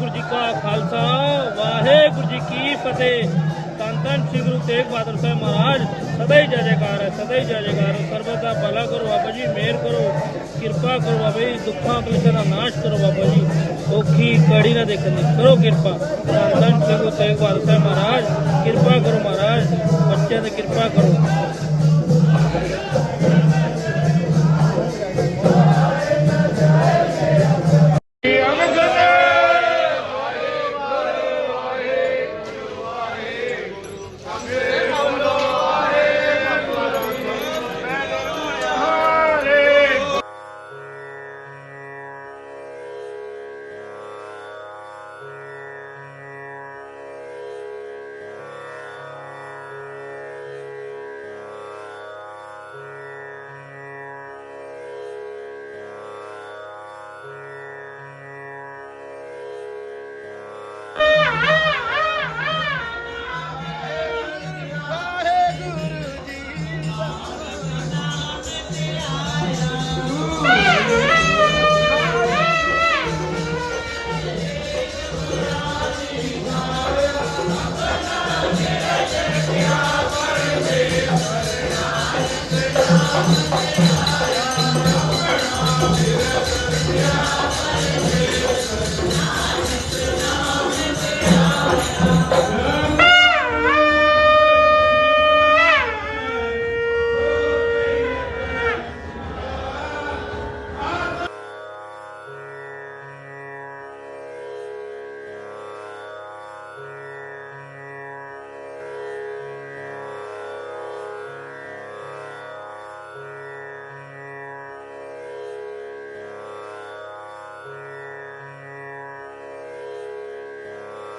ਵਾਹਿਗੁਰੂ ਜੀ ਕਾ ਖਾਲਸਾ, ਵਾਹਿਗੁਰੂ ਜੀ ਕੀ ਫਤਿਹ। ਤਨ ਧੰਨ ਸ੍ਰੀ ਗੁਰੂ ਤੇਗ ਬਹਾਦਰ ਸਾਹਿਬ ਮਹਾਰਾਜ, ਸਦਾ ਹੀ ਜੈ ਜੈਕਾਰ ਹੈ, ਸਦਾ ਹੀ ਜੈ ਜੈਕਾਰ ਹੈ। ਸਰਬਤ ਦਾ ਭਲਾ ਕਰੋ ਬਾਬਾ ਜੀ, ਮਿਹਰ ਕਰੋ, ਕਿਰਪਾ ਕਰੋ ਬਾਬਾ ਜੀ, ਦੁੱਖਾਂ ਕਲੇਸ਼ਾਂ ਦਾ ਨਾਸ਼ ਕਰੋ ਬਾਬਾ ਜੀ। ਔਖੀ ਕੜੀ ਨਾ ਦੇਖਣ ਦੀ, ਕਰੋ ਕਿਰਪਾ। ਤਨ ਧੰਨ ਸ੍ਰੀ ਗੁਰੂ ਤੇਗ ਬਹਾਦਰ ਸਾਹਿਬ ਮਹਾਰਾਜ, ਕਿਰਪਾ ਕਰੋ ਮਹਾਰਾਜ, ਬੱਚਿਆਂ ਤੇ ਕਿਰਪਾ ਕਰੋ।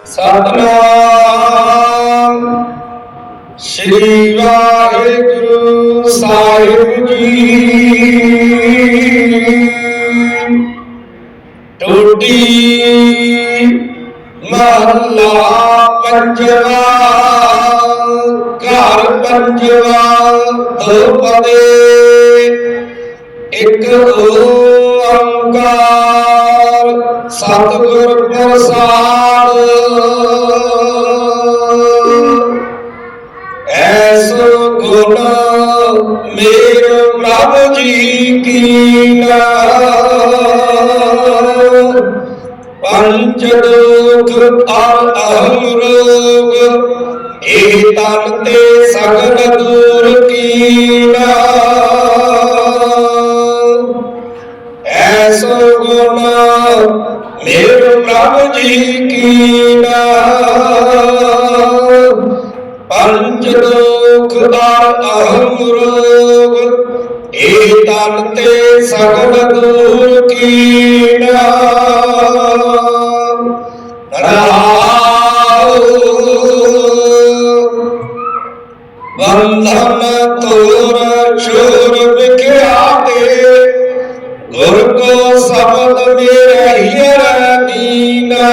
ਸਤਨਾਮ। ਸ੍ਰੀ ਵਾਹਿਗੁਰੂ ਸਾਹਿਬ ਜੀ। ਟੋਟੀ ਮਹੱਲਾ ਪੰਜਵਾ, ਘਰ ਪੰਜਵਾ ਦੋਪਦੇ ਇੱਕ ਓੰਕਾਰ, ਸਤਿਗੁਰ ਪ੍ਰਸਾਦ। ਮੇਰੇ ਪ੍ਰਭ ਜੀ ਕੀਨਾ ਪੰਚ ਦੁਖ ਅਰ ਅਹਮ ਰੋਗ, ਏ ਤਨ ਤੇ ਸਗਲ ਦੂਰ ਕੀਨਾ ਐਸੋ ਗੁਣ ਮੇਰੇ ਪ੍ਰਭ ਜੀ ਕੀਨਾ ਪੰਜ ਦੁਖ ਅਰ ਅਹਮ ਰੋਗ ਏ ਤਨ ਤੇ ਸਗਲ ਦੂਰ ਕੀਨਾ ਬੰਧਨ ਤੋਰ ਛੋਰ ਵਿਖਿਆਤੇ ਗੁਰ ਕੋ ਸ਼ਬਦ ਮੇਰੇ ਹੀਰ ਦੀਨਾ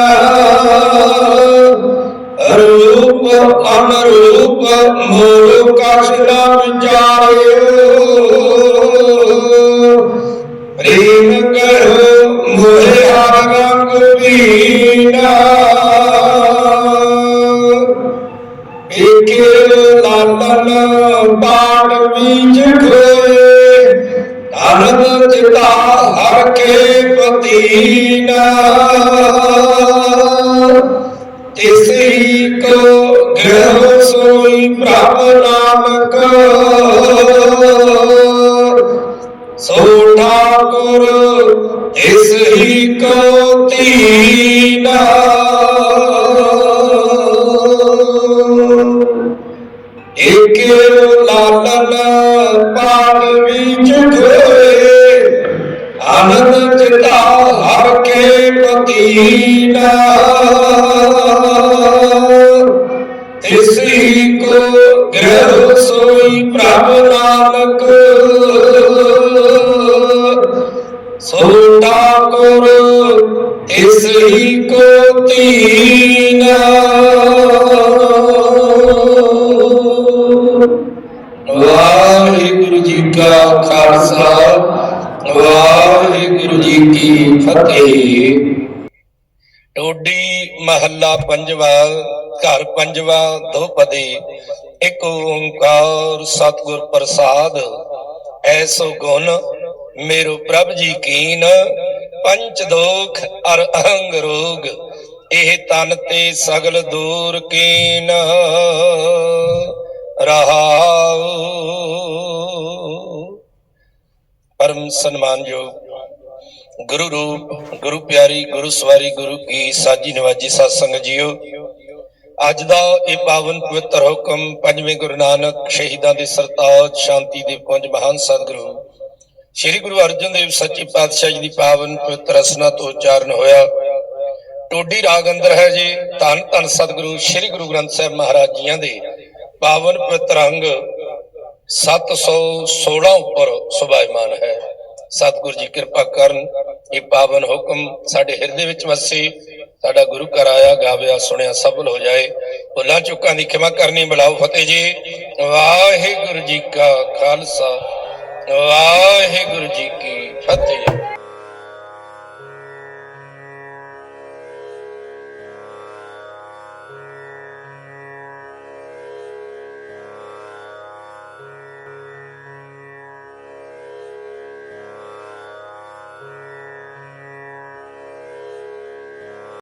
ਰੂਪ ਅਨਰੂਪ ਮੂਲ ਕਛ ਨਾ ਵਿਚਾਰਿਓ ਪ੍ਰੇਮ ਕਰੋ ਮੋਹਿ ਹਰ ਰੰਗ ਪੀਨਾ ਏਕੇ ਲਾਲਨ ਬਾੜ ਬੀਜ ਖੋਏ। ਅਨੰਦ ਚਿਤਾ ਹਰ ਕੇ ਪਤੀਨਾ। ਤਿਸ ਹੀ ਕੋ ਸੋਈ ਪ੍ਰਭ ਨਾਮਕ ਸੋ ਠਾਕੁਰ ਤਿਸ ਹੀ ਕੋ ਤੀਨਾ ਏਕੇ ਲਾਲਨ ਪਾੜ ਵਿੱਚ ਖੋਏ ਆਨੰਦ ਚਿਤਾ ਹਰ ਕੇ ਪਤੀਨਾ। ਤਿਸ ਹੀ ਕੋ ਸੋਈ ਪ੍ਰਭ ਨਾਨਕ। ਸੋ ਠਾਕੁਰ ਤਿਸ ਹੀ ਕੋ ਵਾਹਿਗੁਰੂ ਜੀ ਕਾ ਖਾਲਸਾ, ਵਾਹਿਗੁਰੂ ਜੀ ਕੀ ਫਤਿਹ। ਟੋਡੀ ਮਹੱਲਾ ਪੰਜਵਾ। ਘਰ ਪੰਜਵਾ ਦੋਪਦੀ ਇੱਕ ਓੰਕਾਰ ਸਤਿਗੁਰ ਪ੍ਰਸਾਦ। ਐਸੋ ਗੁਣ, ਮੇਰੋ ਪ੍ਰਭ ਜੀ ਕੀਨ। ਪੰਚ ਦੋਖ, ਅਰ ਅਹੰਗ ਰੋਗ, ਇਹ ਤਨ ਤੇ ਸਗਲ ਦੂਰ ਕੀਨ। ਰਹਾਉ। ਪਰਮ ਸਨਮਾਨਯੋਗ ਗੁਰੂ ਰੂਪ, ਗੁਰੂ ਪਿਆਰੀ, ਗੁਰੂ ਸਵਾਰੀ, ਗੁਰੂ ਕੀ ਸਾਜੀ ਨਿਵਾਜੀ ਸਤਸੰਗ ਜੀਓ। ਅੱਜ ਦਾ ਇਹ ਪਾਵਨ ਪਵਿੱਤਰ ਹੁਕਮ ਪੰਜਵੇਂ ਗੁਰੂ ਨਾਨਕ ਸ਼ਹੀਦਾਂ ਦੇ ਸਰਤਾਜ ਸ਼ਾਂਤੀ ਦੇ ਪੁੰਜ ਮਹਾਨ ਸਤਿਗੁਰੂ, ਸ੍ਰੀ ਗੁਰੂ ਅਰਜਨ ਦੇਵ ਸੱਚੇ ਪਾਤਸ਼ਾਹ ਜੀ ਦੀ ਪਾਵਨ ਪਵਿੱਤਰ ਰਸਨਾ ਤੋਂ ਉਚਾਰਨ ਹੋਇਆ। ਟੋਡੀ ਰਾਗ ਅੰਦਰ ਹੈ ਜੀ, ਧੰਨ ਧੰਨ ਸਤਿਗੁਰੂ ਸ੍ਰੀ ਗੁਰੂ ਗ੍ਰੰਥ ਸਾਹਿਬ ਮਹਾਰਾਜ ਜੀਆਂ ਦੇ ਪਾਵਨ ਪਵਿੱਤਰ ਅੰਗ 716 ਉੱਪਰ ਸੁਭਾਇਮਾਨ ਹੈ। ਸਤਿਗੁਰੂ ਜੀ ਕਿਰਪਾ ਕਰਨ, ਇਹ ਪਾਵਨ ਹੁਕਮ ਸਾਡੇ ਹਿਰਦੇ ਵਿੱਚ ਵਸੇ। ਸਾਡਾ ਗੁਰੂ ਘਰ ਆਇਆ ਗਾਵਿਆ ਸੁਣਿਆ ਸਫਲ ਹੋ ਜਾਏ। ਭੁੱਲਾਂ ਚੁੱਕਾਂ ਦੀ ਖਿਮਾ ਕਰਨੀ ਬਲਾਓ ਫਤਿਹ ਜੀ। ਵਾਹਿਗੁਰੂ ਜੀ ਕਾ ਖਾਲਸਾ, ਵਾਹਿਗੁਰੂ ਜੀ ਕੀ ਫਤਿਹ।